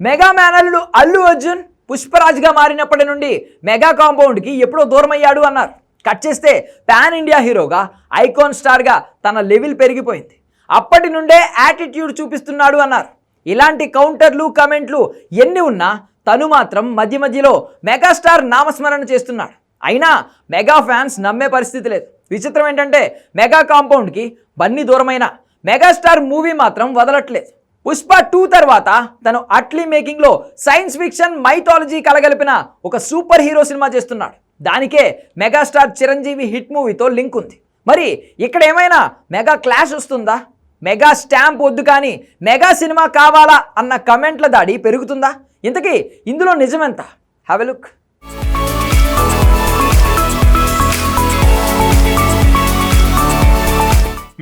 Mega మేనల్లుడు అల్లు అర్జున్ పుష్పరాజ్గా మారినప్పటి నుండి mega కాంపౌండ్కి ఎప్పుడో దూరమయ్యాడు అన్నారు. కట్ చేస్తే పాన్ ఇండియా హీరోగా ఐకాన్ స్టార్గా తన లెవెల్ పెరిగిపోయింది. అప్పటి నుండే యాటిట్యూడ్ చూపిస్తున్నాడు అన్నారు. ఇలాంటి కౌంటర్లు కమెంట్లు ఎన్ని ఉన్నా తను మాత్రం మధ్య మధ్యలో మెగాస్టార్ నామస్మరణ చేస్తున్నాడు. అయినా మెగా ఫ్యాన్స్ నమ్మే పరిస్థితి లేదు. విచిత్రం ఏంటంటే మెగా కాంపౌండ్కి బన్నీ దూరమైన మెగాస్టార్ మూవీ మాత్రం వదలట్లేదు. పుష్ప టూ తర్వాత తను అట్లీ మేకింగ్లో సైన్స్ ఫిక్షన్ మైథాలజీ కలగలిపిన ఒక సూపర్ హీరో సినిమా చేస్తున్నాడు. దానికే మెగాస్టార్ చిరంజీవి హిట్ మూవీతో లింక్ ఉంది. మరి ఇక్కడ ఏమైనా మెగా క్లాష్ వస్తుందా? మెగా స్టాంప్ వద్దు కానీ మెగా సినిమా కావాలా అన్న కమెంట్ల దాడి పెరుగుతుందా? ఇంతకీ ఇందులో నిజమెంత? హ్యావ్ ఎ లుక్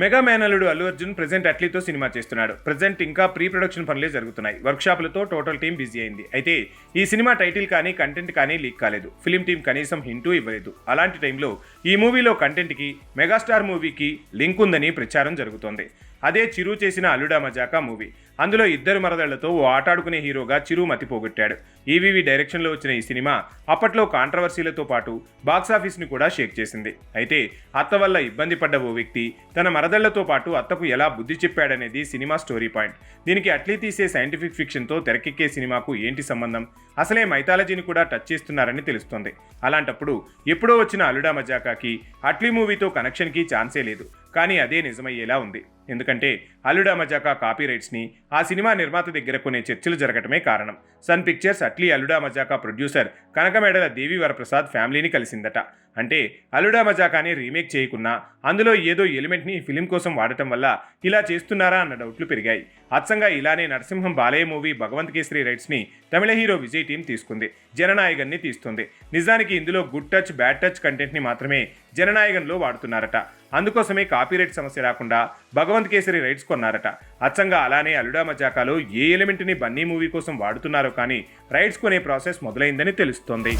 మెగా మేనలుడు అల్లు అర్జున్ ప్రెజెంట్ అట్లీతో సినిమా చేస్తున్నాడు. ప్రెజెంట్ ఇంకా ప్రీ ప్రొడక్షన్ పనులే జరుగుతున్నాయి. వర్క్షాపులతో టోటల్ టీం బిజీ అయింది. అయితే ఈ సినిమా టైటిల్ కానీ కంటెంట్ కానీ లీక్ కాలేదు. ఫిలిం టీం కనీసం హింటూ ఇవ్వలేదు. అలాంటి టైంలో ఈ మూవీలో కంటెంట్కి మెగాస్టార్ మూవీకి లింక్ ఉందని ప్రచారం జరుగుతోంది. అదే చిరు చేసిన అల్లుడా మజాకా మూవీ. అందులో ఇద్దరు మరదళ్ళతో ఓ ఆటాడుకునే హీరోగా చిరు మతిపోగొట్టాడు ఈవీవీ ఈవీవి డైరెక్షన్లో వచ్చిన ఈ సినిమా అప్పట్లో కాంట్రవర్సీలతో పాటు బాక్సాఫీస్ని కూడా షేక్ చేసింది. అయితే అత్త వల్ల ఇబ్బంది పడ్డ ఓ వ్యక్తి తన మరదళ్ళతో పాటు అత్తకు ఎలా బుద్ధి చెప్పాడనేది సినిమా స్టోరీ పాయింట్. దీనికి అట్లీ తీసే సైంటిఫిక్ ఫిక్షన్తో తెరకెక్కే సినిమాకు ఏంటి సంబంధం? అసలే మైథాలజీని కూడా టచ్ చేస్తున్నారని తెలుస్తోంది. అలాంటప్పుడు ఎప్పుడో వచ్చిన అల్లుడా మజాకాకి అట్లీ మూవీతో కనెక్షన్కి ఛాన్సే లేదు. కానీ అదే నిజమయ్యేలా ఉంది. ఎందుకంటే అల్లుడా మజాకా కాపీ రైట్స్ని ఆ సినిమా నిర్మాత దగ్గర కొనే చర్చలు జరగటమే కారణం. Sun Pictures Atlee Alluda Majaka producer Kanakamedala Devi Varaprasad ఫ్యామిలీని కలిసిందట. అంటే అల్లుడా మజాకాని రీమేక్ చేయకున్నా అందులో ఏదో ఎలిమెంట్ని ఫిలిం కోసం వాడటం వల్ల ఇలా చేస్తున్నారా అన్న డౌట్లు పెరిగాయి. అచ్చంగా ఇలానే నరసింహం బాలయ్య మూవీ భగవంత్ కేసరి రైట్స్ని తమిళ హీరో విజయ్ టీం తీసుకుంది. జననాయకన్ని తీస్తుంది. నిజానికి ఇందులో గుడ్ టచ్ బ్యాడ్ టచ్ కంటెంట్ని మాత్రమే జననాయకంలో వాడుతున్నారట. అందుకోసమే కాపీరైట్ సమస్య రాకుండా భగవంత్ కేసరి రైట్స్ కొన్నారట. అచ్చంగా అలానే అలుడా మజాకాలో ఏ ఎలిమెంట్ని బన్నీ మూవీ కోసం వాడుతున్నారో కానీ రైట్స్ కొనే ప్రాసెస్ మొదలైందని తెలుస్తోంది.